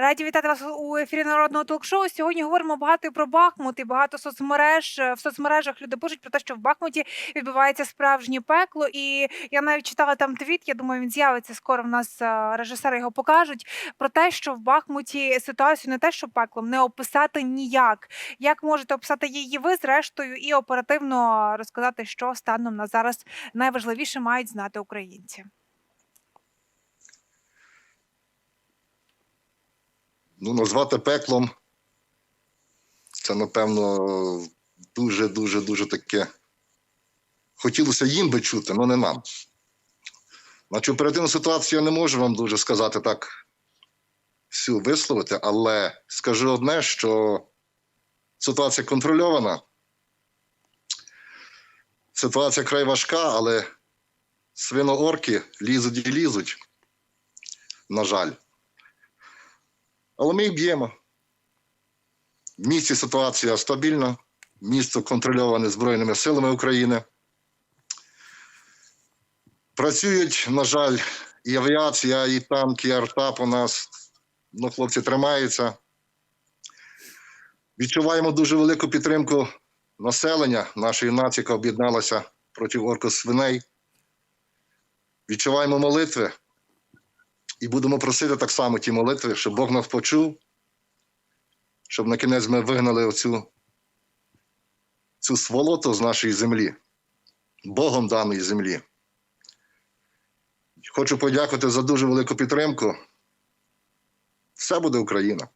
Раді вітати вас у ефірі народного ток-шоу. Сьогодні говоримо багато про Бахмут і багато соцмереж. В соцмережах люди пишуть про те, що в Бахмуті відбувається справжнє пекло. І я навіть читала там твіт. Я думаю, він з'явиться скоро. В нас е, режисери його покажуть. Про те, що в Бахмуті ситуацію не те, що пеклом, не описати ніяк. Як можете описати її ви, зрештою, і оперативно розказати, що станом на зараз найважливіше мають знати українці. Ну, назвати пеклом це, напевно, дуже, дуже, дуже таке. Хотілося їм би чути, але не нам. Значить, оперативну ситуацію я не можу вам дуже сказати так всю висловити, але скажу одне, що ситуація контрольована. Ситуація край важка, але свиноорки лізуть і лізуть. На жаль. Але ми їх б'ємо. В місті ситуація стабільна, місто контрольоване Збройними силами України. Працюють, на жаль, і авіація, і танки, і артап у нас. Ну, хлопці тримаються. Відчуваємо дуже велику підтримку населення нашої нації, яка об'єдналася проти оркосвиней. Відчуваємо молитви. І будемо просити так само ті молитви, щоб Бог нас почув, щоб на кінець ми вигнали оцю цю сволоту з нашої землі, Богом даної землі. Хочу подякувати за дуже велику підтримку. Все буде Україна.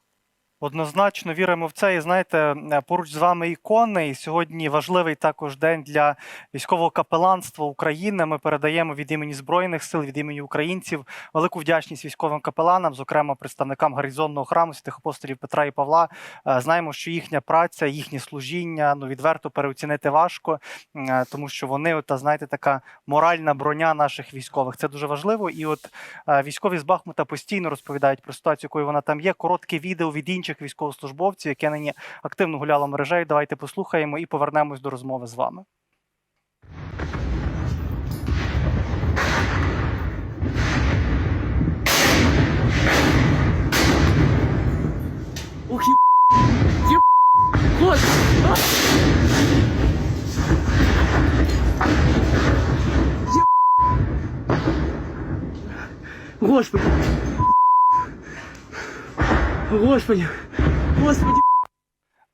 Однозначно віримо в це. І знаєте, е, поруч з вами ікони. І сьогодні важливий також день для військового капеланства України. Ми передаємо від імені збройних сил, від імені українців велику вдячність військовим капеланам, зокрема представникам гарнізонного храму святих апостолів Петра і Павла. Е, Знаємо, що їхня праця, їхнє служіння ну відверто переоцінити важко, е, тому що вони, та знаєте, така моральна броня наших військових. Це дуже важливо. І от військові з Бахмута постійно розповідають про ситуацію, якою вона там є. Коротке відео від інших військовослужбовців, яке нині активно гуляло мережею. Давайте послухаємо і повернемось до розмови з вами. Ух, еб... Вот! Господи! Господи! Господи!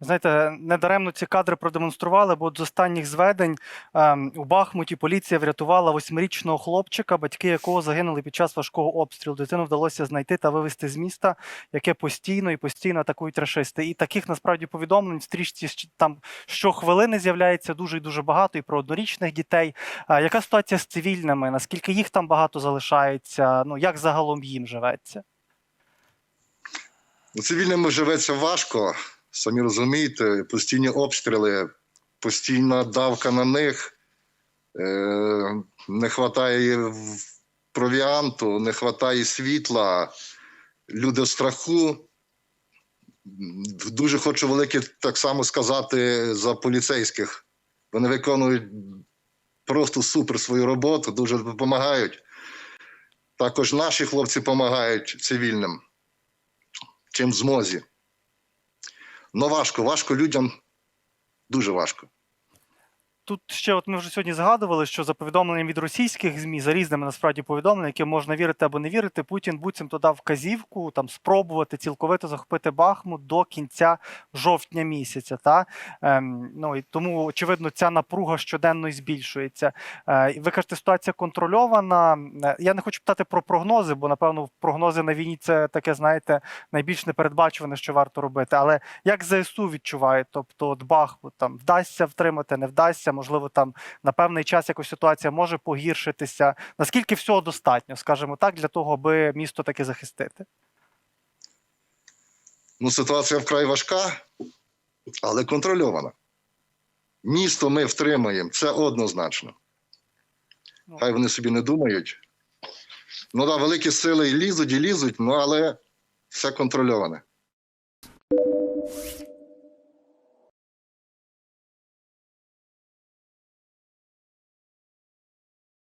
Знаєте, недаремно ці кадри продемонстрували, бо з останніх зведень ем, у Бахмуті поліція врятувала восьмирічного хлопчика, батьки якого загинули під час важкого обстрілу. Дитину вдалося знайти та вивезти з міста, яке постійно і постійно атакують рашисти. І таких насправді повідомлень в стрічці там щохвилини з'являється дуже і дуже багато, і про однорічних дітей. А яка ситуація з цивільними? Наскільки їх там багато залишається? Ну як загалом їм живеться? Ну, Цивільним живеться важко, самі розумієте, постійні обстріли, постійна давка на них, е, не вистачає провіанту, не вистачає світла, люди страху. Дуже хочу велике так само сказати за поліцейських. Вони виконують просто супер свою роботу, дуже допомагають. Також наші хлопці допомагають цивільним чим змозі. Ну важко, важко людям, дуже важко. Тут ще, от ми вже сьогодні згадували, що за повідомленням від російських ЗМІ, за різними насправді повідомленнями, які можна вірити або не вірити, Путін буцімто дав вказівку там спробувати цілковито захопити Бахмут до кінця жовтня місяця. Та? Ем, ну, і тому, очевидно, ця напруга щоденно збільшується. Е, ви кажете, ситуація контрольована. Е, Я не хочу питати про прогнози, бо, напевно, прогнози на війні це таке, знаєте, найбільш непередбачуване, що варто робити. Але як ЗСУ відчуває? Тобто, от Бахмут там вдасться втримати, не вдасться, можливо, там на певний час якось ситуація може погіршитися. Наскільки всього достатньо, скажімо так, для того, аби місто таки захистити? Ну, ситуація вкрай важка, але контрольована. Місто ми втримаємо, це однозначно. Ну. Хай вони собі не думають. Ну так, да, великі сили і лізуть, і лізуть, ну але все контрольоване.